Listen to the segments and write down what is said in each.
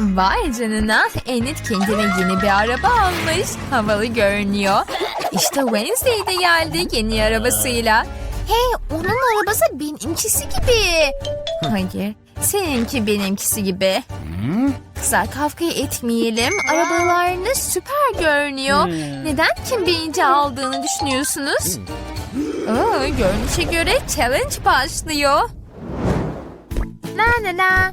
Vay canına Enid kendine yeni bir araba almış. Havalı görünüyor. İşte Wednesday de geldi yeni arabasıyla. Hey onun arabası benimkisi gibi. Hayır seninki benimkisi gibi. Kızlar kavga etmeyelim. Arabalarınız süper görünüyor. Neden kim birinci aldığını düşünüyorsunuz? Aa, görünüşe göre challenge başlıyor. La la la.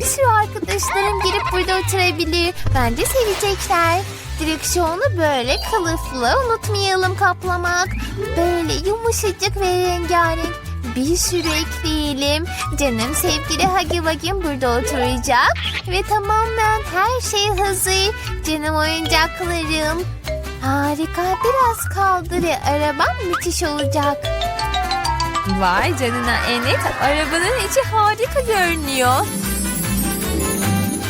Bir sürü arkadaşlarım gelip burada oturabilir. Bence sevecekler. Direksiyonu böyle kılıflı unutmayalım kaplamak. Böyle yumuşacık ve rengarenk bir sürü ekleyelim. Canım sevgili Hagi Vagim burada oturacak. Ve tamamen her şey hazır. Canım oyuncaklarım. Harika biraz kaldı ve arabam müthiş olacak. Vay canına Enet, arabanın içi harika görünüyor.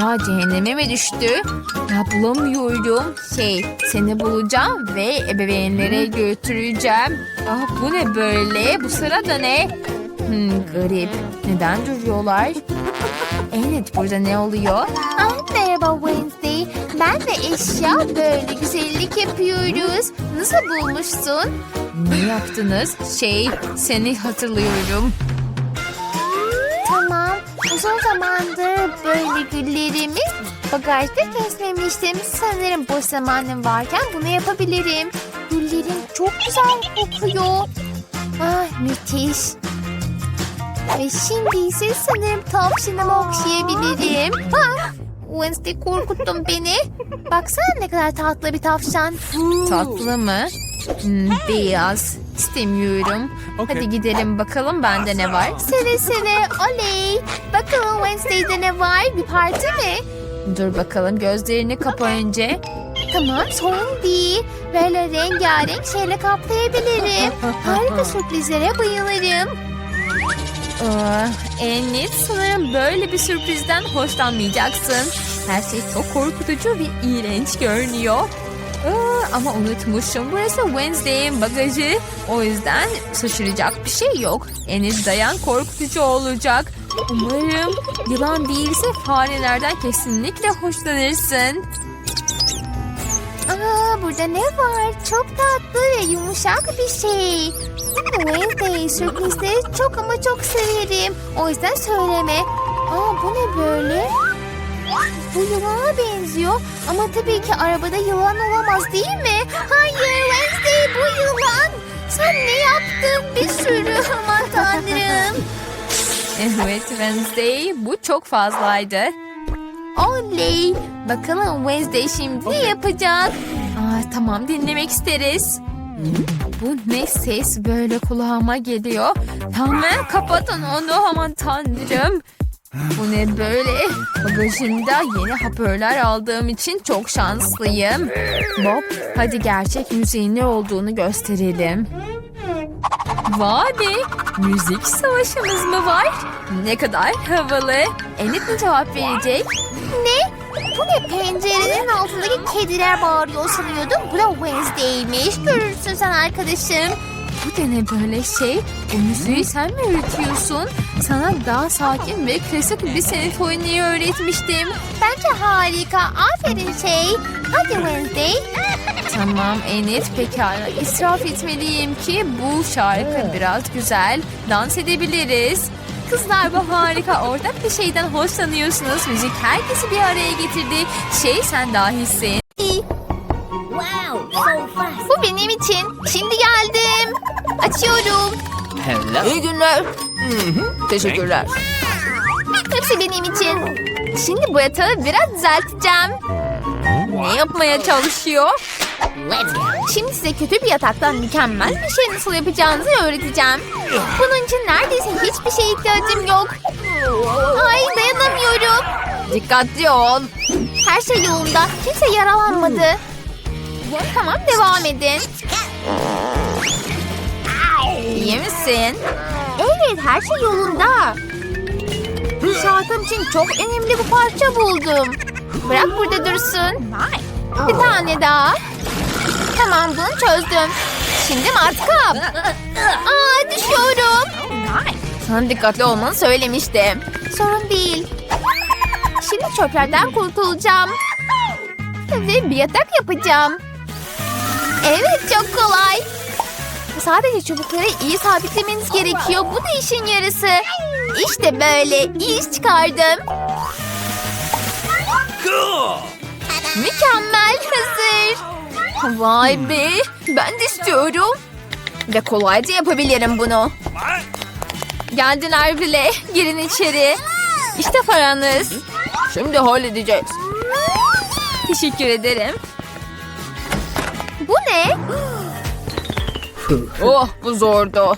Ya cehenneme mi düştü? Ya bulamıyorum. Şey seni bulacağım ve ebeveynlere götüreceğim. Ah bu ne böyle? Bu sırada ne? Hmm, garip. Neden duruyorlar? Evet burada ne oluyor? Ah, merhaba Wednesday. Ben de eşya böyle güzellik yapıyoruz. Nasıl bulmuşsun? Ne yaptınız? Şey seni hatırlıyorum. Uzun zamandır böyle güllerimi bagajda kesmemiştim. Sanırım boş zamanım varken bunu yapabilirim. Güllerim çok güzel kokuyor. Ah müthiş. Ve şimdi ise sanırım tavşanımı okşayabilirim. Ah, Wednesday korkuttun beni. Baksana ne kadar tatlı bir tavşan. Tatlı mı? Hmm, beyaz. İstemiyorum. Hadi gidelim bakalım bende ne var. Seve seve oley. Bakalım Wednesday'de ne var? Bir parti mi? Dur bakalım gözlerini kapa önce. Tamam sorun değil. Böyle rengarenk şeyle kaplayabilirim. Harika sürprizlere bayılırım. Aa, Enlit sanırım böyle bir sürprizden hoşlanmayacaksın. Her şey çok korkutucu ve iğrenç görünüyor. Aa, ama unutmuşum burası Wednesday'in bagajı. O yüzden şaşıracak bir şey yok. Enlit dayan korkutucu olacak. Umarım yılan değilse farelerden kesinlikle hoşlanırsın. Aa, burada ne var? Çok tatlı ve yumuşak bir şey. Wednesday sürprizleri çok ama çok severim. O yüzden söyleme. Aa, bu ne böyle? Bu yılana benziyor ama tabii ki arabada yılan olamaz değil mi? Hayır Wednesday bu yılan. Sen ne yaptın bir sürü aman tanrım. Evet Wednesday bu çok fazlaydı. Oley. Bakalım Wednesday şimdi ne yapacak? Aa, tamam dinlemek isteriz. Bu ne ses böyle kulağıma geliyor. Tamam kapatın onu aman tanrım. Bu ne böyle? Bagajımda yeni hoparlör aldığım için çok şanslıyım. Bob hadi gerçek müziğin ne olduğunu gösterelim. Vay be! Müzik savaşımız mı var? Ne kadar havalı. Enid mi cevap verecek? Ne? Bu ne pencerenin altındaki kediler bağırıyor sanıyordum. Bu da Wednesday'miş. Görürsün sen arkadaşım. Bu da ne böyle şey? Bu müziği sen mi öğretiyorsun? Sana daha sakin ve klasik bir senfoniyi öğretmiştim. Bence harika. Aferin şey. Hadi Wednesday. Tamam Enid pekala israf etmeliyim ki bu şarkı biraz güzel. Dans edebiliriz. Kızlar bu harika ortak bir şeyden hoşlanıyorsunuz. Müzik herkesi bir araya getirdi. Şey sen dahisin. Bu benim için. Şimdi geldim. Açıyorum. İyi günler. Teşekkürler. Hepsi benim için. Şimdi bu yatağı biraz düzelteceğim. Ne yapmaya çalışıyor? Şimdi size kötü bir yataktan mükemmel bir şey nasıl yapacağınızı öğreteceğim. Bunun için neredeyse hiçbir şeye ihtiyacım yok. Ay dayanamıyorum. Dikkatli ol. Her şey yolunda. Kimse yaralanmadı. Tamam devam edin. İyi misin? Evet her şey yolunda. Şarkım için çok önemli bir parça buldum. Bırak burada dursun. Bir tane daha. Tamam bunu çözdüm. Şimdi matkap. Aa düşüyorum. Sana dikkatli olmanı söylemiştim. Sorun değil. Şimdi çöplerden kurtulacağım. Ve bir yatak yapacağım. Evet çok kolay. Sadece çubukları iyi sabitlemeniz gerekiyor. Bu da işin yarısı. İşte böyle iş çıkardım. Mükemmel hazır. Vay be. Ben de istiyorum. Ve kolayca yapabilirim bunu. Geldiler bile. Girin içeri. İşte paranız. Şimdi halledeceğiz. Teşekkür ederim. Bu ne? Oh bu zordu.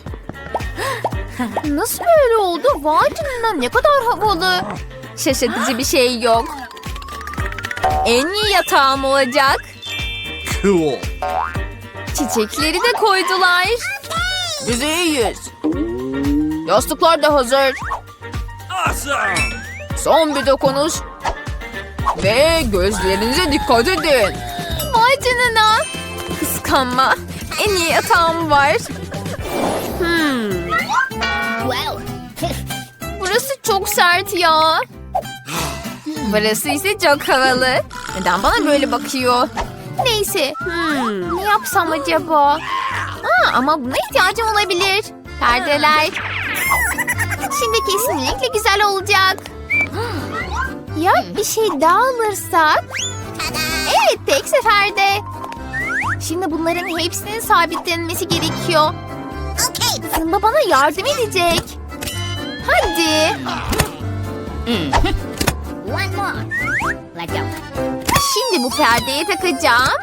Nasıl böyle oldu? Vay canına ne kadar havalı. Şaşırtıcı bir şey yok. En iyi yatağım olacak. Cool. Çiçekleri de koydular. Biz iyiyiz. Yastıklar da hazır. Awesome. Son bir dokunuş. Ve gözlerinize dikkat edin. Vay canına. Kıskanma. En iyi yatağım var. Hmm. Burası çok sert ya. Burası ise çok havalı. Neden bana böyle bakıyor? Neyse. Hmm, ne yapsam acaba? Aa, ama buna ihtiyacım olabilir. Perdeler. Şimdi kesinlikle güzel olacak. Ya bir şey daha alırsak? Evet tek seferde. Şimdi bunların hepsinin sabitlenmesi gerekiyor. Zımba bana yardım edecek. Hadi. One more. Let's go. Şimdi bu perdeye takacağım.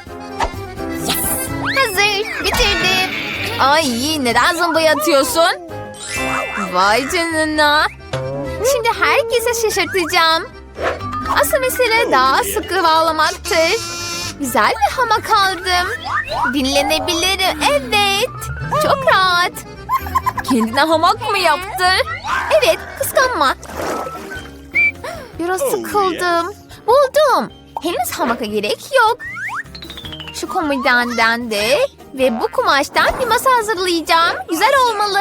Hazır. Bitirdim. Ay neden zımbayı atıyorsun? Vay canına. Şimdi herkese şaşırtacağım. Asıl mesele daha sıkı bağlamaktır. Güzel bir hamak aldım. Dinlenebilirim. Evet. Çok rahat. Kendine hamak mı yaptın? Evet, kıskanma. Biraz sıkıldım. Buldum. Henüz hamaka gerek yok. Şu komodenden de ve bu kumaştan bir masa hazırlayacağım. Güzel olmalı.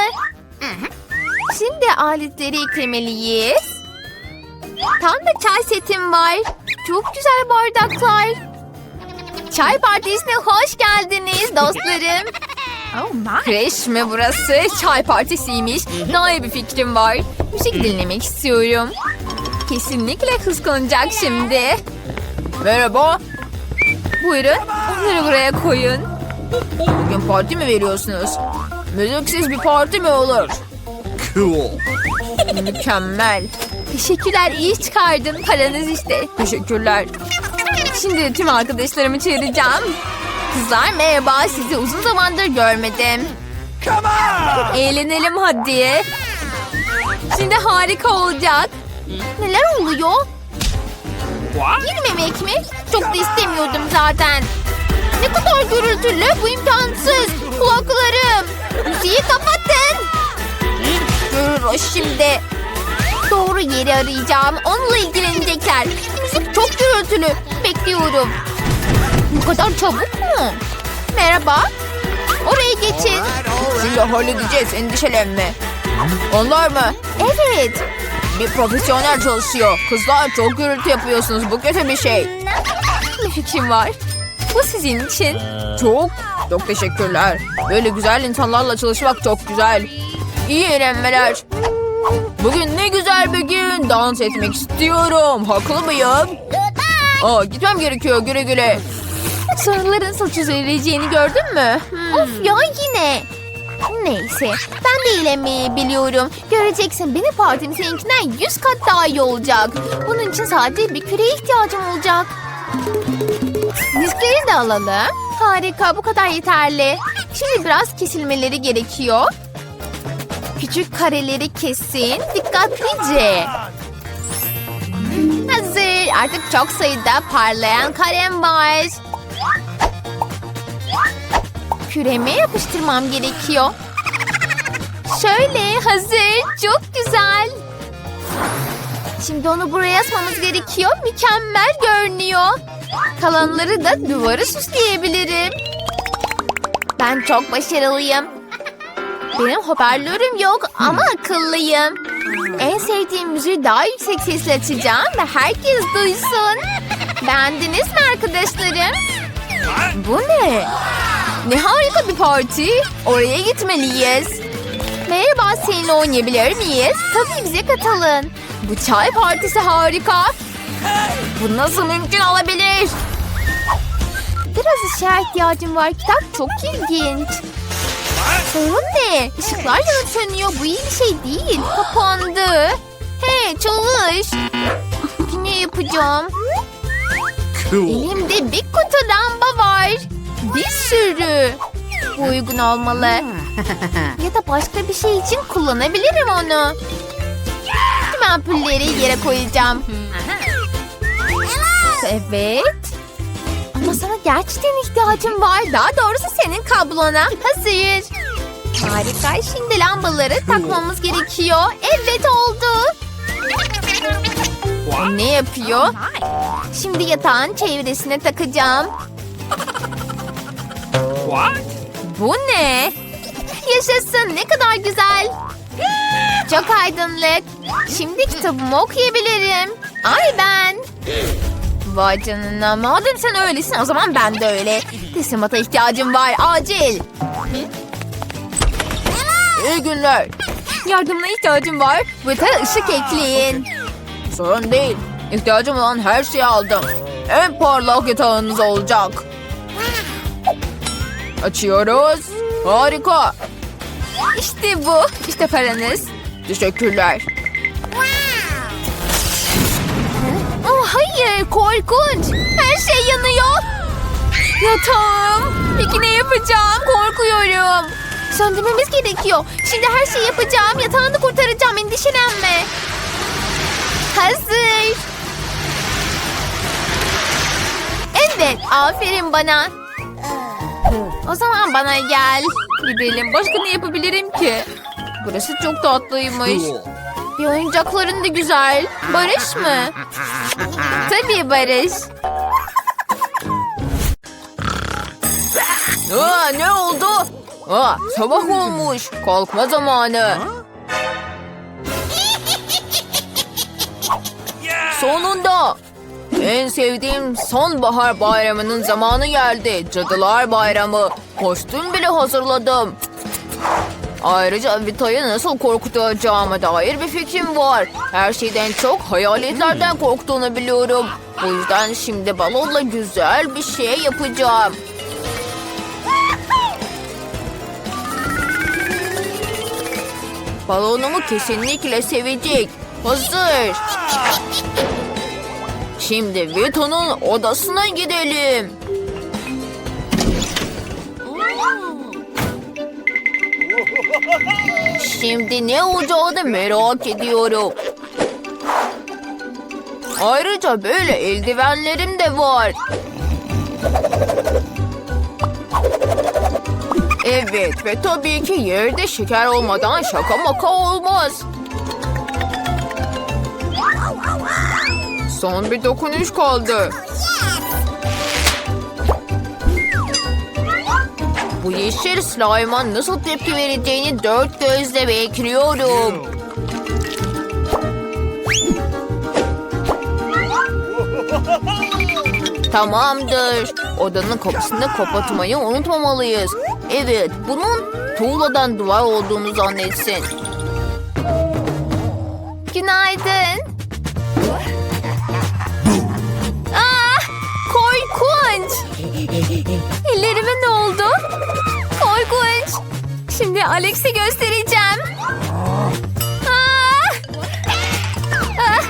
Şimdi aletleri eklemeliyiz. Tam da çay setim var. Çok güzel bardaklar. Çay partisine hoş geldiniz dostlarım. Kreş mi burası? Çay partisiymiş. Daha iyi bir fikrim var. Müzik dinlemek istiyorum. Kesinlikle kıskanacak şimdi. Merhaba. Buyurun. Onları buraya koyun. Bugün parti mi veriyorsunuz? Müziksiz bir parti mi olur? Cool. Mükemmel. Teşekkürler iyi çıkardın. Paranız işte. Teşekkürler. Şimdi tüm arkadaşlarımı çağıracağım. Kızlar merhaba sizi uzun zamandır görmedim. Come on! Eğlenelim hadi. Şimdi harika olacak. Neler oluyor? What? Girmemek mi? Çok da istemiyordum zaten. Ne kadar gürültülü bu imkansız. Kulaklarım. Müziği kapatın. O şimdi. Doğru yeri arayacağım. Onunla ilgilenecekler. Müzik çok gürültülü. Bekliyorum. Bu kadar çabuk mu? Merhaba. Oraya geçin. Şimdi halledeceğiz endişelenme. Onlar mı? Evet. Bir profesyonel çalışıyor. Kızlar çok gürültü yapıyorsunuz. Bu kötü bir şey. Bir fikrim var. Bu sizin için. Çok. Çok teşekkürler. Böyle güzel insanlarla çalışmak çok güzel. İyi eğlenmeler. Bugün ne güzel bir gün. Dans etmek istiyorum. Haklı mıyım? Aa, gitmem gerekiyor. Güle güle. Sarıların saç üzereceğini gördün mü? Hmm. Of ya yine. Neyse ben de eğlenmeyi biliyorum. Göreceksin benim partim seninkinden yüz kat daha iyi olacak. Bunun için sadece bir küreye ihtiyacım olacak. Diskleri de alalım. Harika bu kadar yeterli. Şimdi biraz kesilmeleri gerekiyor. Küçük kareleri kesin dikkatlice. Hazır. Artık çok sayıda parlayan karem var. Küreme yapıştırmam gerekiyor. Şöyle hazır. Çok güzel. Şimdi onu buraya asmamız gerekiyor. Mükemmel görünüyor. Kalanları da duvarı süsleyebilirim. Ben çok başarılıyım. Benim hoparlörüm yok ama akıllıyım. En sevdiğim müziği daha yüksek sesle açacağım ve herkes duysun. Beğendiniz mi arkadaşlarım? Bu ne? Ne harika bir parti. Oraya gitmeliyiz. Merhaba seninle oynayabilir miyiz? Tabii bize katılın. Bu çay partisi harika. Bu nasıl mümkün olabilir? Biraz ışığa ihtiyacım var. Kitap çok ilginç. Sorun ne? Işıklar yanıp sönüyor. Bu iyi bir şey değil. Kapandı. Hey çalış. Yine yapacağım. Elimde bir kutu lamba var. Bir sürü. Bu uygun olmalı. ya da başka bir şey için kullanabilirim onu. Tüm ampulleri yere koyacağım. Evet. Ama sana gerçekten ihtiyacım var. Daha doğrusu senin kablona. Hazır. Harika. Şimdi lambaları takmamız gerekiyor. Evet oldu. Ne yapıyor? Şimdi yatağın çevresine takacağım. What? Bu ne? Yaşasın ne kadar güzel. Çok aydınlık. Şimdi kitabımı okuyabilirim. Ay ben. Vay canına. Madem sen öylesin o zaman ben de öyle. Teslimata ihtiyacım var. Acil. İyi günler. Yardımına ihtiyacım var. Bıta ışık ekleyin. Sorun değil. İhtiyacım olan her şeyi aldım. En parlak yatağınız olacak. Açıyoruz. Harika. İşte bu. İşte paranız. Teşekkürler. Oh, hayır korkunç. Her şey yanıyor. Yatağım. Peki ne yapacağım? Korkuyorum. Söndürmemiz gerekiyor. Şimdi her şeyi yapacağım. Yatağını kurtaracağım. Endişelenme. Hazır. Evet. Aferin bana. O zaman bana gel. Gidelim. Başka ne yapabilirim ki? Burası çok tatlıymış. Bir oyuncakların da güzel. Barış mı? Tabii Barış. Aa, ne oldu? Aa, sabah olmuş. Kalkma zamanı. Sonunda. En sevdiğim sonbahar bayramının zamanı geldi. Cadılar Bayramı. Kostüm bile hazırladım. Ayrıca Vita'yı nasıl korkutacağıma dair bir fikrim var. Her şeyden çok hayaletlerden korktuğunu biliyorum. O yüzden şimdi balonla güzel bir şey yapacağım. Balonumu kesinlikle sevecek. Hazır. Şimdi Vito'nun odasına gidelim. Şimdi ne olacağını merak ediyorum. Ayrıca böyle eldivenlerim de var. Evet ve tabii ki yerde şeker olmadan şaka maka olmaz. Son bir dokunuş kaldı. Bu yeşil slime'a nasıl tepki vereceğini dört gözle bekliyorum. Tamamdır. Odanın kapısını kapatmayı unutmamalıyız. Evet, bunun tuğladan duvar olduğunu zannetsin. Günaydın. Aa, korkunç. Ellerime ne oldu? Korkunç. Şimdi Alex'e göstereceğim. Aa! Ah!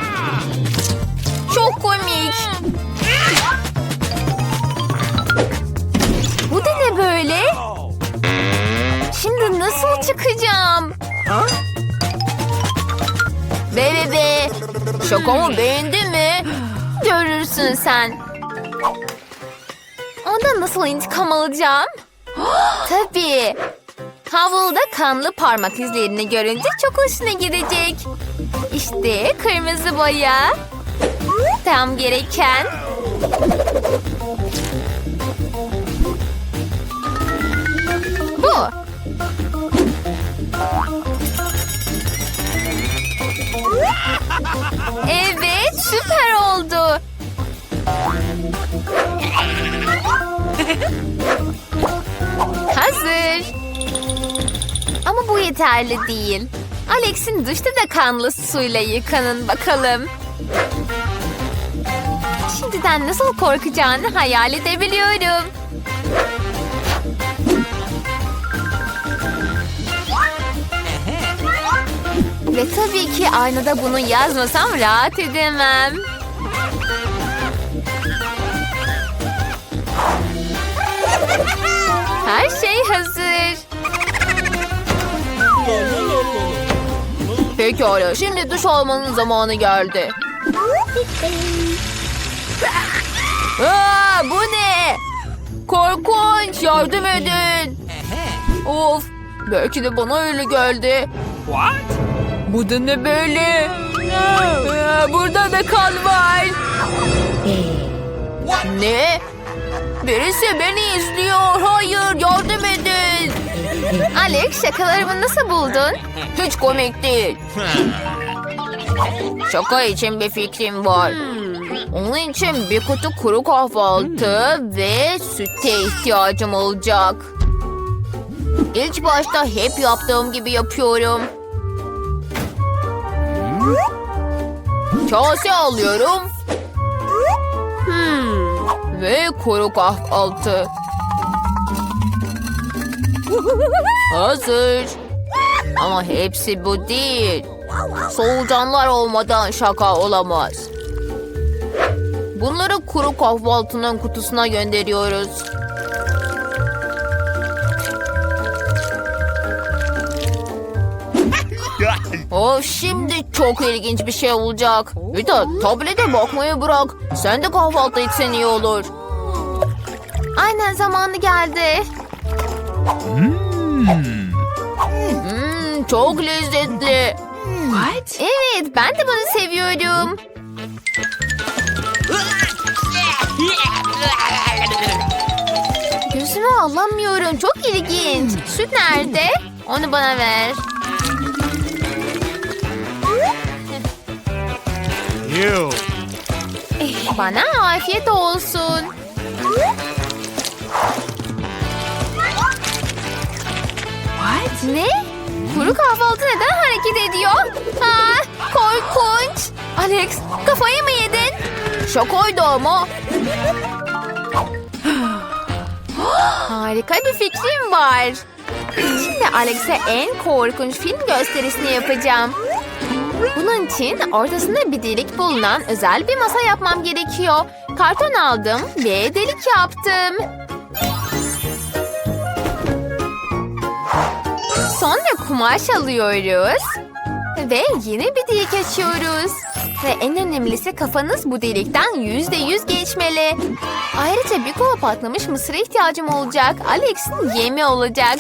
Çok komik. Nasıl çıkacağım? Be be be. Şakamı beğendi mi? Görürsün sen. Ondan nasıl intikam alacağım? Tabii. Havluda kanlı parmak izlerini görünce çok hoşuna gidecek. İşte kırmızı boya. Tam gereken. Evet, süper oldu. Hazır. Ama bu yeterli değil. Alex'in duşta da kanlı suyla yıkanın bakalım. Şimdiden nasıl korkacağını hayal edebiliyorum. Ve tabii ki aynada bunu yazmasam rahat edemem. Her şey hazır. Pekala, şimdi duş almanın zamanı geldi. Aa, bu ne? Korkunç, yardım edin. Of, belki de bana öyle geldi. What? Bu da ne böyle? Aa, burada da kan var. Ne? Birisi beni izliyor. Hayır, yardım edin. Alex şakalarımı nasıl buldun? Hiç komik değil. Şaka için bir fikrim var. Onun için bir kutu kuru kahvaltı ve süte ihtiyacım olacak. İlk başta hep yaptığım gibi yapıyorum. Kase alıyorum. Hmm. Ve kuru kahvaltı. Hazır. Ama hepsi bu değil. Solucanlar olmadan şaka olamaz. Bunları kuru kahvaltının kutusuna gönderiyoruz. Oh şimdi çok ilginç bir şey olacak. Vita tablete bakmayı bırak. Sen de kahvaltı etsen iyi olur. Aynen zamanı geldi. Hmm, çok lezzetli. Evet ben de bunu seviyorum. Gözümü alamıyorum. Çok ilginç. Süt nerede? Onu bana ver. Bana afiyet olsun. Ne? Kuru kahvaltı neden hareket ediyor? Ha, korkunç. Alex kafayı mı yedin? Şakaydı ama. Harika bir fikrim var. Şimdi Alex'e en korkunç film gösterisini yapacağım. Bunun için ortasında bir delik bulunan özel bir masa yapmam gerekiyor. Karton aldım ve delik yaptım. Sonra kumaş alıyoruz. Ve yeni bir delik açıyoruz. Ve en önemlisi kafanız bu delikten yüzde yüz geçmeli. Ayrıca bir kova patlamış mısıra ihtiyacım olacak. Alex'in yemi olacak.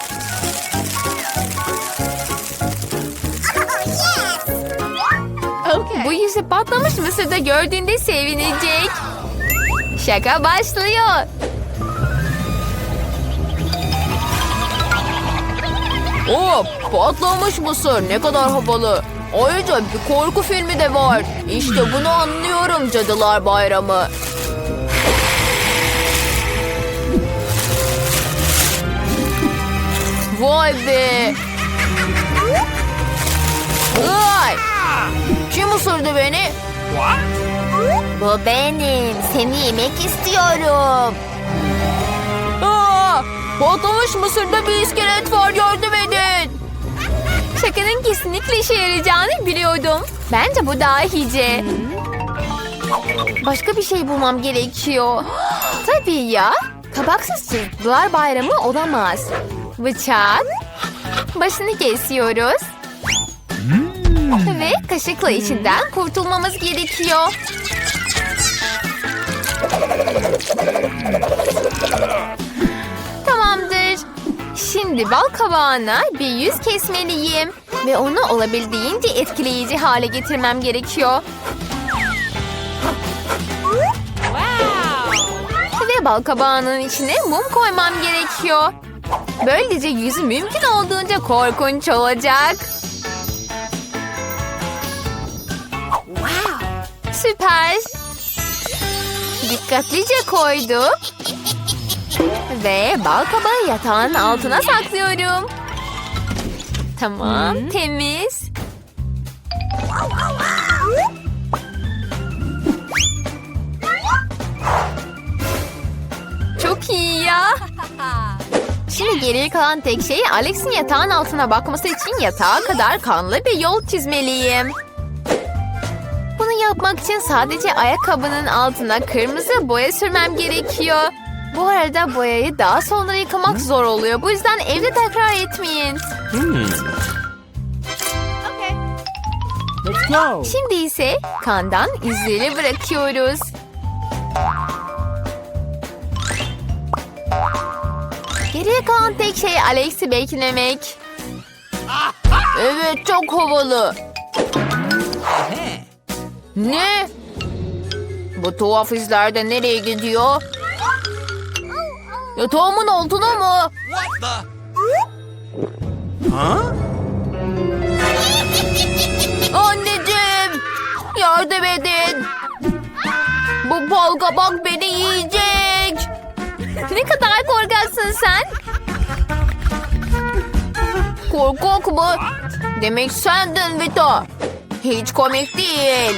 Bu yüzü patlamış mısırda gördüğünde sevinecek. Şaka başlıyor. Oo, patlamış mısır ne kadar havalı. Ayrıca bir korku filmi de var. İşte bunu anlıyorum Cadılar Bayramı. Vay be. Ay! Kim ısırdı beni? What? Bu benim. Seni yemek istiyorum. Aa! Patlamış mısırda bir iskelet var yardım edin. Şakanın kesinlikle işe yarayacağını biliyordum. Bence bu dahice. Başka bir şey bulmam gerekiyor. Tabii ya. Kabaksız çocuklar bayramı olamaz. Bıçak. Başını kesiyoruz. Ve kaşıkla içinden kurtulmamız gerekiyor. Tamamdır. Şimdi bal kabağına bir yüz kesmeliyim. Ve onu olabildiğince etkileyici hale getirmem gerekiyor. Ve bal kabağının içine mum koymam gerekiyor. Böylece yüzü mümkün olduğunca korkunç olacak. Süper. Dikkatlice koyduk. Ve bal kabağı yatağın altına saklıyorum. Tamam, temiz. Çok iyi ya. Şimdi geriye kalan tek şey Alex'in yatağın altına bakması için yatağa kadar kanlı bir yol çizmeliyim. Yapmak için sadece ayakkabının altına kırmızı boya sürmem gerekiyor. Bu arada boyayı daha sonra yıkamak zor oluyor. Bu yüzden evde tekrar etmeyin. Go. Şimdi ise kandan izleri bırakıyoruz. Geriye kalan tek şey Alex'i beklemek. Evet çok havalı. Ne? Bu tuhaf izler de nereye gidiyor? Yatağımın altına mı? Huh? Anneciğim! Yardım edin! Bu bal kabak beni yiyecek! Ne kadar korkaksın sen? Korkak mı? Demek sendin Vita hiç komik değil.